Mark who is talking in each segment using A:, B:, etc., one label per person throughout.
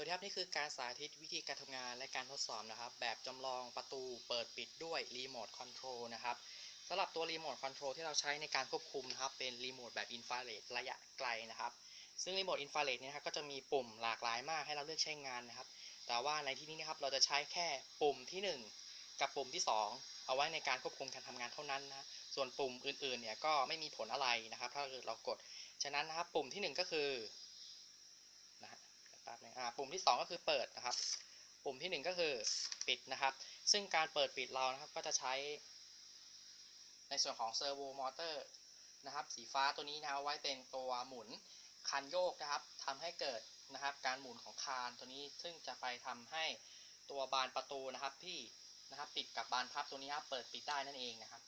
A: วัสดีครับนี่คือการสาธิตวิธีการทำงานและการทดสอบนะครับ แบบจำลองประตูเปิดปิดด้วยรีโมทคอนโทรลนะครับสำหรับตัวรีโมทคอนโทรลที่เราใช้ในการควบคุมนะครับ เป็นรีโมทแบบอินฟราเรดระยะไกลนะครับ ซึ่งรีโมทอินฟราเรดเนี่ยครับก็จะมีปุ่มหลากหลายมากให้เราเลือกใช้งานนะครับ แต่ว่าในที่นี้นะครับเราจะใช้แค่ปุ่มที่ 1 กับปุ่มที่ 2 เอาไว้ในการควบคุมการทำงานเท่านั้นนะส่วนปุ่มอื่นๆเนี่ยก็ไม่มีผลอะไรนะครับ ถ้าเกิดเรากดฉะนั้นนะครับปุ่มที่ 1 ก็คือนะฮะ แป๊บนึง อ่าปุ่มที่ 2 ก็คือเปิดนะครับ ปุ่มที่ 1 ก็คือปิดนะครับ ซึ่งการเปิดปิดเรานะครับก็จะใช้ ในส่วนของเซอร์โวมอเตอร์นะครับ สีฟ้าตัวนี้นะเอาไว้เป็นตัวหมุนคันโยกนะครับทำให้เกิดนะครับ การหมุนของคานตัวนี้ซึ่งจะไปทำให้ตัวบานประตูนะครับที่นะครับติดกับบานพับตัวนี้ครับเปิดปิดได้นั่นเองนะครับ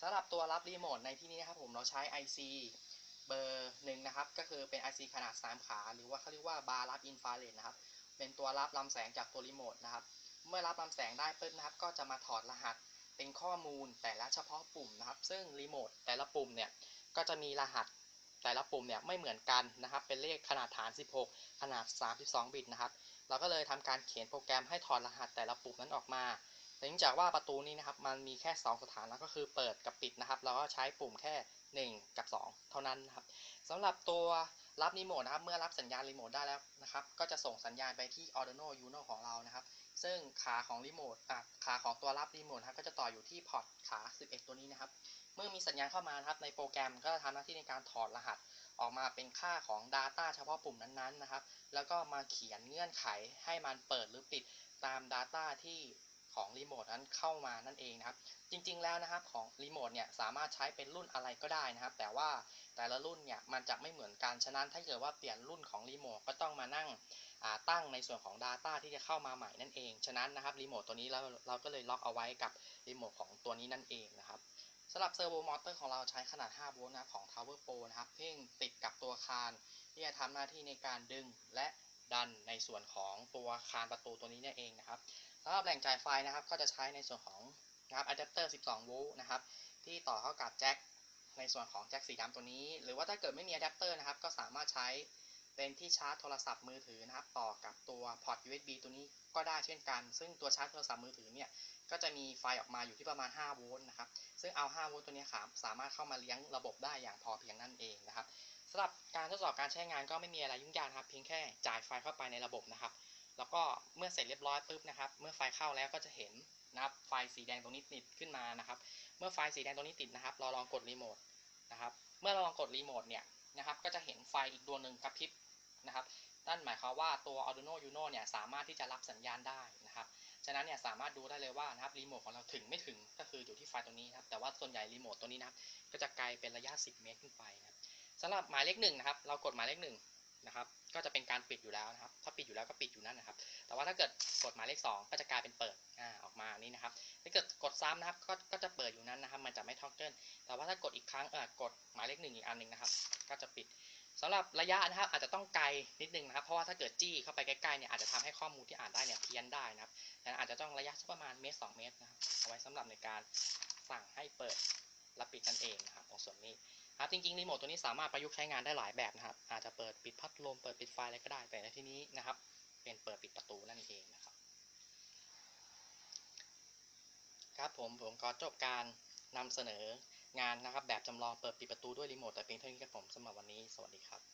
A: สำหรับตัวรับรีโมทในที่นี้นะครับผมเราใช้ IC เบอร์หนึ่งนะครับ ก็คือเป็น IC ขนาด 3 ขา หรือว่าเขาเรียกว่าบาร์รับอินฟราเรดนะครับ เป็นตัวรับลำแสงจากตัวรีโมทนะครับ เมื่อรับลำแสงได้ปุ๊บนะครับ ก็จะมาถอดรหัสเป็นข้อมูลแต่ละเฉพาะปุ่มนะครับ ซึ่งรีโมทแต่ละปุ่มเนี่ย ก็จะมีรหัสแต่ละปุ่มเนี่ยไม่เหมือนกันนะครับ เป็นเลขขนาดฐาน 16 ขนาด 32 บิตนะครับ เราก็เลยทำการเขียนโปรแกรมให้ถอดรหัสแต่ละปุ่มนั้นออกมาเนื่องจากว่าประตูนี้นะครับ มันมีแค่ 2 สถานะก็คือเปิดกับปิดนะครับ เราก็ใช้ปุ่มแค่ 1 กับ 2 เท่านั้นนะครับสำหรับตัวรับรีโมทนะครับ เมื่อรับสัญญาณรีโมทได้แล้วนะครับ ก็จะส่งสัญญาณไปที่ Arduino Uno ของเรานะครับ ซึ่งขาของรีโมทอะขาของตัวรับรีโมทนะครับก็จะต่ออยู่ที่พอร์ตขา 11 ตัวนี้นะครับ เมื่อมีสัญญาณเข้ามานะครับในโปรแกรมก็จะทำหน้าที่ในการถอดรหัสออกมาเป็นค่าของ Data เฉพาะปุ่มนั้นๆนะครับ แล้วก็มาเขียนเงื่อนไขให้มันเปิดหรือปิดตาม Data ที่ ของรีโมทนั้นเข้ามานั่นเองนะครับ จริง ๆ แล้วนะครับของรีโมทเนี่ยสามารถใช้เป็นรุ่นอะไรก็ได้นะครับ แต่ว่าแต่ละรุ่นเนี่ยมันจะไม่เหมือนกันฉะนั้นถ้าเกิดว่าเปลี่ยนรุ่นของรีโมทก็ต้องมานั่งตั้งในส่วนของ Data ที่จะเข้ามาใหม่นั่นเอง ฉะนั้นนะครับรีโมทตัวนี้เราเราก็เลยล็อกเอาไว้กับรีโมทของตัวนี้นั่นเองนะครับสำหรับเซอร์โวมอเตอร์ของเราใช้ขนาด 5 โวลต์นะของ Tower Pro นะครับ เพ่งติดกับตัวคานที่จะทำหน้าที่ในการดึงและ ดันในส่วนของตัวคานประตูตัวนี้นี่เองนะครับสำหรับแหล่งจ่ายไฟนะครับก็จะใช้ในส่วนของนะครับอะแดปเตอร์ 12 โวลต์นะครับที่ต่อเข้ากับแจ็คในส่วนของแจ็คสีดำตัวนี้ หรือว่าถ้าเกิดไม่มีอะแดปเตอร์นะครับก็สามารถใช้เป็นที่ชาร์จโทรศัพท์มือถือนะครับต่อกับตัวพอร์ต USB ตัวนี้ก็ได้เช่นกัน ซึ่งตัวชาร์จโทรศัพท์มือถือเนี่ยก็จะมีไฟออกมาอยู่ที่ประมาณ 5 โวลต์นะครับ ซึ่งเอา 5 โวลต์ตัวนี้ครับสามารถเข้ามาเลี้ยงระบบได้อย่างพอเพียงนั่นเองนะครับำหรับการทดสอบการใช้งานก็ไม่มีอะไรยุ่งยากครับ เพียงแค่จ่ายไฟเข้าไปในระบบนะครับ แล้วก็เมื่อเสร็จเรียบร้อยปุ๊บนะครับ เมื่อไฟเข้าแล้วก็จะเห็นนะครับไฟสีแดงตรงนี้ติดขึ้นมานะครับ เมื่อไฟสีแดงตรงนี้ติดนะครับ เราลองกดรีโมทนะครับ เมื่อเราลองกดรีโมทเนี่ยนะครับ ก็จะเห็นไฟอีกดวงหนึ่งกระพริบนะครับ นั่นหมายความว่าตัว Arduino Uno เนี่ยสามารถที่จะรับสัญญาณได้นะครับ ฉะนั้นเนี่ยสามารถดูได้เลยว่านะครับรีโมทของเราถึงไม่ถึงก็คืออยู่ที่ไฟตรงนี้นะครับ แต่ว่าส่วนใหญ่รีโมทตัวนี้นะครับ ก็จะไกลเป็นระยะ 10 เมตรขึ้นไปนะครับ สำหรับหมายเลขหนึ่งนะครับ เรากดหมายเลขหนึ่งนะครับ ก็จะเป็นการปิดอยู่แล้วนะครับ ถ้าปิดอยู่แล้วก็ปิดอยู่นั่นนะครับ แต่ว่าถ้าเกิดกดหมายเลข 2 ก็จะกลายเป็นเปิดอ่าออกมานี่นะครับ ถ้าเกิดกดซ้ำนะครับ ก็ก็จะเปิดอยู่นั้นนะครับ มันจะไม่ท็อกเกิลแต่ว่าถ้ากดอีกครั้งเออกดหมายเลขหนึ่งอีกอันหนึ่งนะครับ ก็จะปิดสำหรับระยะนะครับ อาจจะต้องไกลนิดนึงนะครับ เพราะว่าถ้าเกิดจี้เข้าไปใกล้ๆเนี่ยอาจจะทำให้ข้อมูลที่อ่านได้เนี่ยเพี้ยนได้นะครับดังนั้นอาจจะต้องระยะสักประมาณเมตร2เมตรนะครับ เอาไว้สำหรับในการสั่งให้เปิดและปิดนั่นเองนะครับตรงส่วนนี้ ครับจริงๆรีโมทตัวนี้สามารถประยุกต์ใช้งานได้หลายแบบนะครับ อาจจะเปิดปิดพัดลมเปิดปิดไฟอะไรก็ได้แต่ในที่นี้นะครับ เป็นเปิดปิดประตูนั่นเองนะครับ ครับผมผมก็จบการนำเสนองานนะครับ แบบจำลองเปิดปิดประตูด้วยรีโมทแต่เพียงเท่านี้ครับผมสำหรับวันนี้สวัสดีครับ